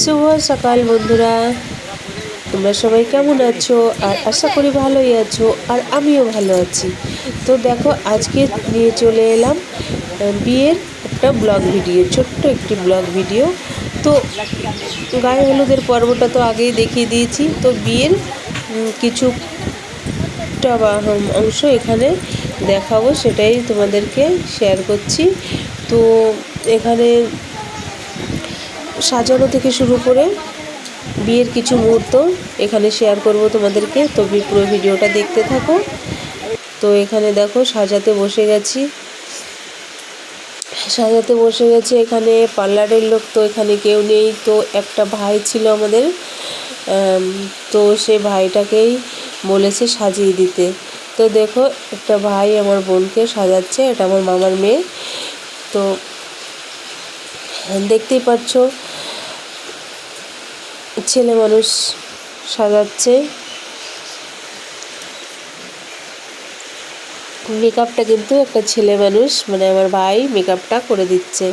শুভ সকাল বন্ধুরা। তোমরা সবাই কেমন আছো? আর আশা করি ভালোই আছো আর আমিও ভালো আছি। তো দেখো আজকে নিয়ে চলে এলাম বিয়ের একটা ব্লগ ভিডিও ছোট্ট একটি ব্লগ ভিডিও। তো গায়ে হলুদের পর্বটা তো আগেই দেখিয়ে দিয়েছি। তো বিয়ের উম, বা অংশ এখানে দেখাবো, সেটাই তোমাদেরকে শেয়ার করছি। তো এখানে সাজানো থেকে শুরু করে বিয়ের কিছু মুহূর্ত এখানে শেয়ার করব তোমাদেরকে। তো পুরো ভিডিওটা দেখতে থাকো। তো এখানে দেখো, সাজাতে বসে গেছি। সাজাতে বসে গেছে এখানে, পার্লারের লোক তো এখানে কেউ নেই। তো একটা ভাই ছিল আমাদের তো সে ভাইটাকেই বলেছে সাজিয়ে দিতে। তো দেখো, একটা ভাই আমার বোনকে সাজাচ্ছে, এটা আমার মামার মেয়ে। তো দেখতেই পাচ্ছ, ছেলে মানুষ সাজাচ্ছে। মেকআপটা কিন্তু একটা ছেলে মানুষ মানে আমার ভাই মেকআপটা করে দিচ্ছে।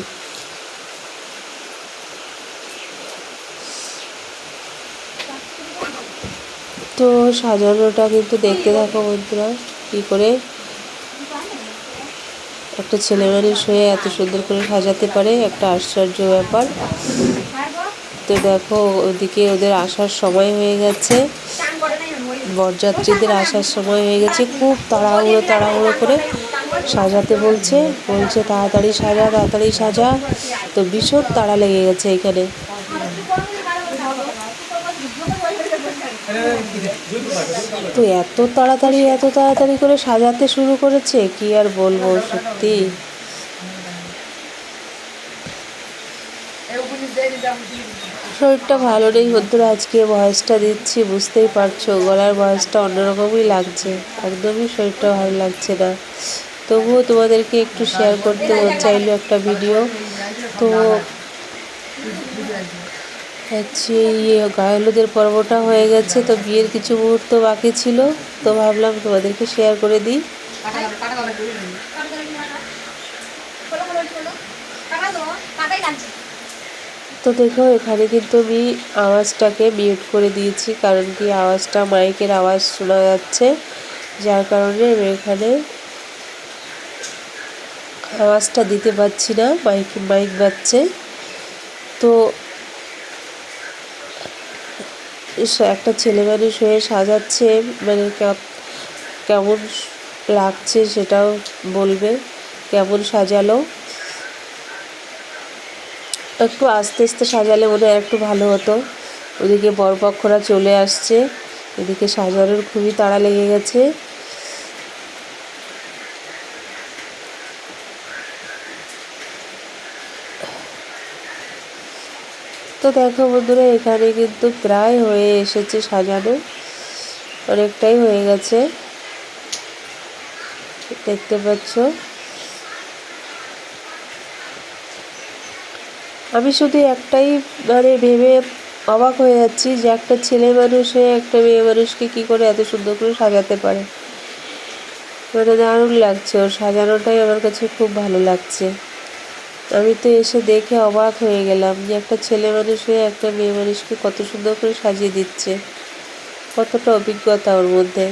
তো সাজানোটা কিন্তু দেখতে থাকো বন্ধুরা, কী করে। একটা ছেলে মানুষ হয়ে এত সুন্দর করে সাজাতে পারে, একটা আশ্চর্য ব্যাপার। তো দেখো, ওদিকে ওদের আসার সময় হয়ে গেছে। বরযাত্রীদের আসার সময় হয়ে গেছে। খুব তাড়াহুড়ো তাড়াহুড়ো করে সাজাতে বলছে। বলছে, তাড়াতাড়ি সাজা তাড়াতাড়ি সাজা। তো ভীষণ তাড়া লেগে গেছে এখানে। তো এত তাড়াতাড়ি এত তাড়াতাড়ি করে সাজাতে শুরু করেছে, কি আর বলব সত্যি। শরীরটা ভালো নেই, বন্ধুরা, আজকে ভয়েসটা দিচ্ছি, বুঝতেই পারছ, গলার ভয়েসটা অন্যরকমই লাগছে, একদমই শরীরটা ভালো লাগছে না। তবুও তোমাদেরকে একটু শেয়ার করতে চাইলো একটা ভিডিও তো হচ্ছে ইয়ে গায়ে পর্বটা হয়ে গেছে, তো বিয়ের কিছু মুহূর্ত বাকি ছিল, তো ভাবলাম তোমাদেরকে শেয়ার করে দিই। তো দেখো, এখানে কিন্তু আমি আওয়াজটাকে মিউট করে দিয়েছি, কারণ কি আওয়াজটা মাইকের আওয়াজ শোনা যাচ্ছে, যার কারণে আমি এখানে আওয়াজটা দিতে পারছি না, মাইক মাইক বাজছে। তো একটা ছেলে মানুষ হয়ে সাজাচ্ছে মানে কেমন লাগছে সেটাও বলবে, কেমন সাজালো। একটু আস্তে আস্তে সাজালে মনে হয় একটু ভালো হতো। ওদিকে বরপক্ষরা চলে আসছে। এদিকে সাজানোর খুবই তাড়া লেগে গেছে। তো দেখো বন্ধুরা, এখানে কিন্তু প্রায় হয়ে এসেছে সাজানো। অনেকটাই হয়ে গেছে। দেখতে পাচ্ছ? আমি শুধু একটাই মানে ভেবে অবাক হয়ে যাচ্ছি যে একটা ছেলে মানুষ হয়ে একটা মেয়ে মানুষকে কী করে এত সুন্দর করে সাজাতে পারে। মানে দারুণ লাগছে ওর সাজানোটাই আমার কাছে খুব ভালো লাগছে। আমি তো এসে দেখে অবাক হয়ে গেলাম যে একটা ছেলে মানুষ হয়ে একটা মেয়ে মানুষকে কত সুন্দর করে সাজিয়ে দিচ্ছে। কতটা অভিজ্ঞতা ওর মধ্যে।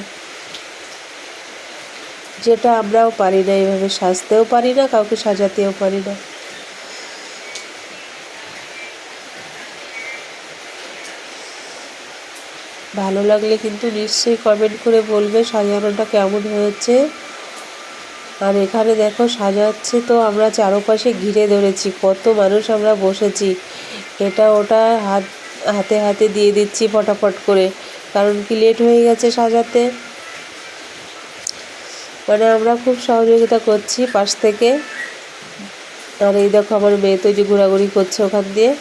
যেটা আমরাও পারি না এইভাবে সাজতেও পারি না, কাউকে সাজাতেও পারি না। ভালো লাগলে কিন্তু নিশ্চয়ই কমেন্ট করে বলবে সাজানোটা কেমন হয়েছে। আর এখানে দেখো সাজাচ্ছে তো আমরা চারপাশে ঘিরে ধরেছি, কত মানুষ আমরা বসেছি। এটা ওটা হাত, হাতে হাতে দিয়ে দিচ্ছি ফটাফট করে, কারণ কি লেট হয়ে গেছে সাজাতে। মানে আমরা খুব সহযোগিতা করছি পাশ থেকে। আর এই দেখো আমার মেয়ে তো যে ঘোরাঘুরি করছে ওখান দিয়ে।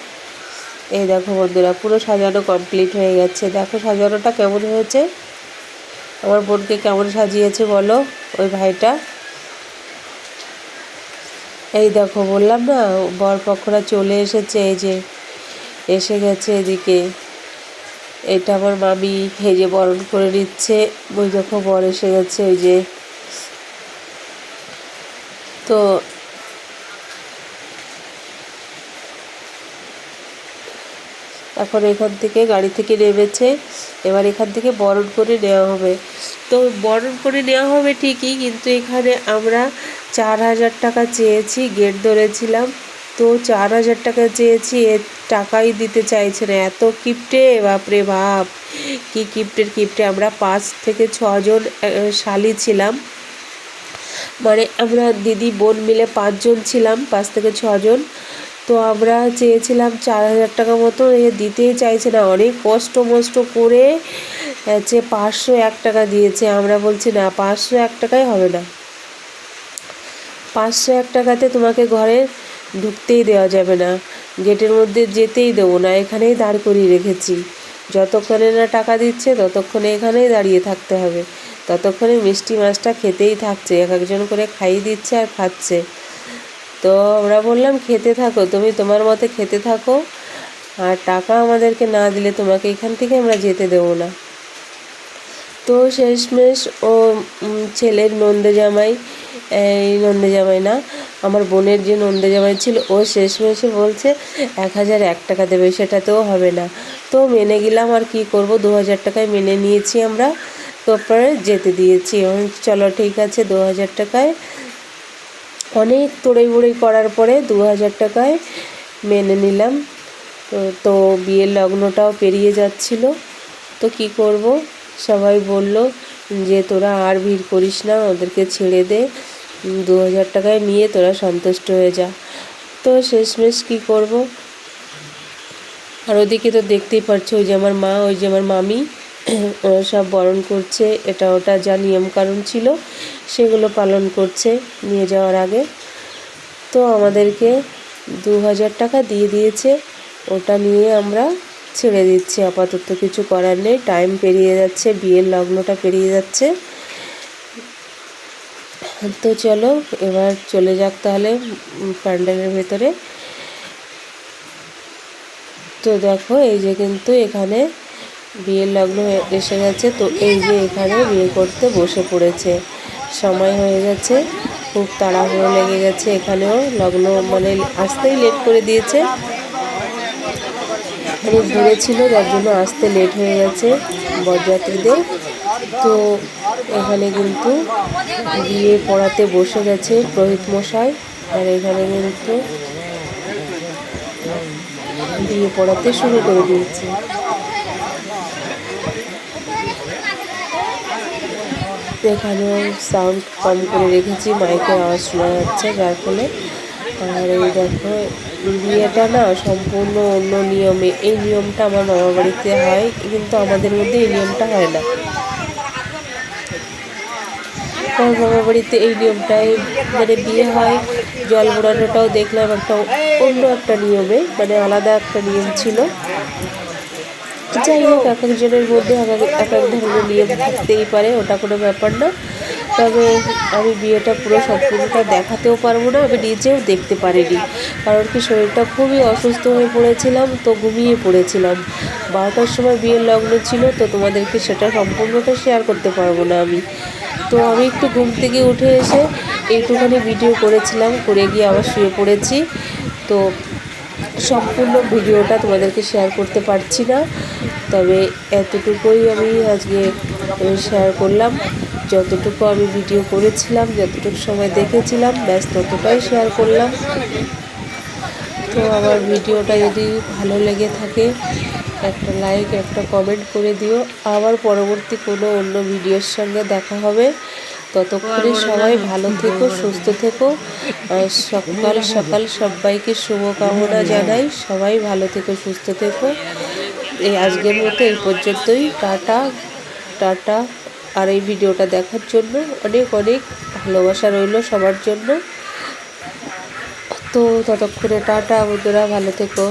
এই দেখো বন্ধুরা, পুরো সাজানো কমপ্লিট হয়ে গেছে। দেখো সাজানোটা কেমন হয়েছে? আমার বোনকে কেমন সাজিয়েছে বলো, ওই ভাইটা? এই দেখো, বললাম না, বর পক্ষরা চলে এসেছে, এই যে এসে গেছে এদিকে। এটা আমার মামি যে বরণ করে নিচ্ছে। ওই দেখো বর এসে গেছে ওই যে। তো এখন এখান থেকে গাড়ি থেকে নেমেছে। এবার এখান থেকে বরণ করে নেওয়া হবে। তো বরণ করে নেওয়া হবে ঠিকই, কিন্তু এখানে আমরা চার হাজার টাকা চেয়েছি, গেট ধরেছিলাম। তো চার হাজার টাকা চেয়েছি, এ টাকাই দিতে চাইছে না। এত কিপটে, বাপরে বাপ! কি কিপ্টের কিপ্টে। আমরা পাঁচ থেকে ছজন শালি ছিলাম। মানে আমরা দিদি, বোন মিলে পাঁচজন ছিলাম, পাঁচ থেকে ছজন। তো আমরা চেয়েছিলাম চার হাজার টাকা মতো, এ দিতেই চাইছে না। অনেক কষ্ট মষ্ট করে হচ্ছে পাঁচশো এক টাকা দিয়েছে। আমরা বলছি, না, পাঁচশো এক টাকাই হবে না। পাঁচশো এক টাকাতে তোমাকে ঘরে ঢুকতেই দেওয়া যাবে না। গেটের মধ্যে যেতেই দেবো না, এখানেই দাঁড় করিয়ে রেখেছি। যতক্ষণে না টাকা দিচ্ছে, ততক্ষণে এখানেই দাঁড়িয়ে থাকতে হবে। ততক্ষণে মিষ্টি মাছটা খেতেই থাকছে। এক একজন করে খাইয়ে দিচ্ছে আর খাচ্ছে। তো আমরা বললাম, খেতে থাকো, তুমি তোমার মতে খেতে থাকো। আর টাকা আমাদেরকে না দিলে তোমাকে এখান থেকে আমরা যেতে দেবো না। তো শেষমেশ ও ছেলের নন্দে জামাই এই নন্দে জামাই না, আমার বোনের যে নন্দে জামাই ছিল, ও শেষমেশে বলছে, এক হাজার এক টাকা দেবে, সেটাতেও হবে না। তো মেনে গেলাম, আর কি করব? দু হাজার টাকায় মেনে নিয়েছি আমরা। তারপরে যেতে দিয়েছি। চলো, ঠিক আছে, দু হাজার টাকায় অনেক তোড়াই বড়ি করার পরে দু হাজার টাকায় মেনে নিলাম। তো বিয়ের লগ্নটাও পেরিয়ে যাচ্ছিল। তো কি করব? সবাই বলল যে, তোরা আর ভিড় করিস না, ওদেরকে ছেড়ে দে। দু হাজার টাকায় নিয়ে তোরা সন্তুষ্ট হয়ে যা। তো শেষমেশ কি করব? আর ওদিকে তো দেখতেই পাচ্ছ ওই যে আমার মা, ওই যে আমার মামি। সব বরণ করছে। এটা ওটা যা নিয়মকানুন ছিল, সেগুলো পালন করছে নিয়ে যাওয়ার আগে। তো আমাদেরকে দু হাজার টাকা দিয়ে দিয়েছে। ওটা নিয়ে আমরা ছেড়ে দিচ্ছি। আপাতত কিছু করার নেই। টাইম পেরিয়ে যাচ্ছে, বিয়ের লগ্নটা পেরিয়ে যাচ্ছে। তো চলো, এবার চলে যাক তাহলে প্যান্ডেলের ভেতরে। তো দেখো, এই যে কিন্তু এখানে বিয়ের লগ্ন এসে গেছে, তো এই যে এখানে বিয়ে করতে বসে পড়েছে। সময় হয়ে গেছে, খুব তাড়াহুড়ো লেগে গেছে, এখানেও লগ্ন মানে আসতেই লেট করে দিয়েছে। অনেক দূরে ছিল, যার জন্য আসতে লেট হয়ে গেছে বরযাত্রীদের। তো এখানে কিন্তু বিয়ে পড়াতে বসে গেছে পুরোহিত মশাই, আর এখানে কিন্তু বিয়ে পড়াতে শুরু করে দিয়েছে। এখানেও সাউন্ড কম করে রেখেছি মাইকের আওয়াজ শোনা যাচ্ছে, যার ফলে আর এই দেখো বিয়েটা না সম্পূর্ণ অন্য নিয়মে, এই নিয়মটা আমার মামা বাড়িতে হয়, কিন্তু আমাদের মধ্যে এই নিয়মটা হয় না। আমার মামা বাড়িতে এই নিয়মটাই মানে বিয়ে হয়, জল বোড়ানোটাও দেখলাম একটা অন্য একটা নিয়মে মানে আলাদা একটা নিয়ম ছিল। যাই হোক, এক একজনের মধ্যে এক এক- ধরনের নিয়ম থাকতেই পারে, ওটা কোনো ব্যাপার না। তবে আমি বিয়েটা পুরো সম্পূর্ণটা দেখাতেও পারব না, আমি নিজেও দেখতে পারিনি। কারণ কি, শরীরটা খুবই অসুস্থ হয়ে পড়েছিলাম, তো ঘুমিয়ে পড়েছিলাম। বারোটার সময় বিয়ের লগ্ন ছিল, তো তোমাদেরকে সেটা সম্পূর্ণটা শেয়ার করতে পারব না আমি। তো আমি একটু ঘুম থেকে উঠে এসে একটুখানি ভিডিও করেছিলাম, করে গিয়ে আবার শুয়ে পড়েছি। তো সম্পূর্ণ ভিডিওটা তোমাদেরকে শেয়ার করতে পারছি না। তবে এতটুকুই আমি আজকে শেয়ার করলাম। যতটুকু আমি ভিডিও করেছিলাম, যতটুকু সময় দেখেছিলাম, ব্যাস ততটাই শেয়ার করলাম। তো আমার ভিডিওটা যদি ভালো লেগে থাকে, একটা লাইক একটা কমেন্ট করে দিও। আবার পরবর্তী কোনো অন্য ভিডিওর সঙ্গে দেখা হবে। ততক্ষণে সবাই ভালো থেকো, সুস্থ থেকো। সকাল সকাল সবাইকে শুভকামনা জানাই। সবাই ভালো থেকো, সুস্থ থেকো। এই আজকের মতো এই পর্যন্তই। Tata tata. আর এই ভিডিওটা দেখার জন্য অনেক অনেক ভালোবাসা রইল সবার জন্য। তো ততক্ষণে টাটা বন্ধুরা, ভালো থেকো।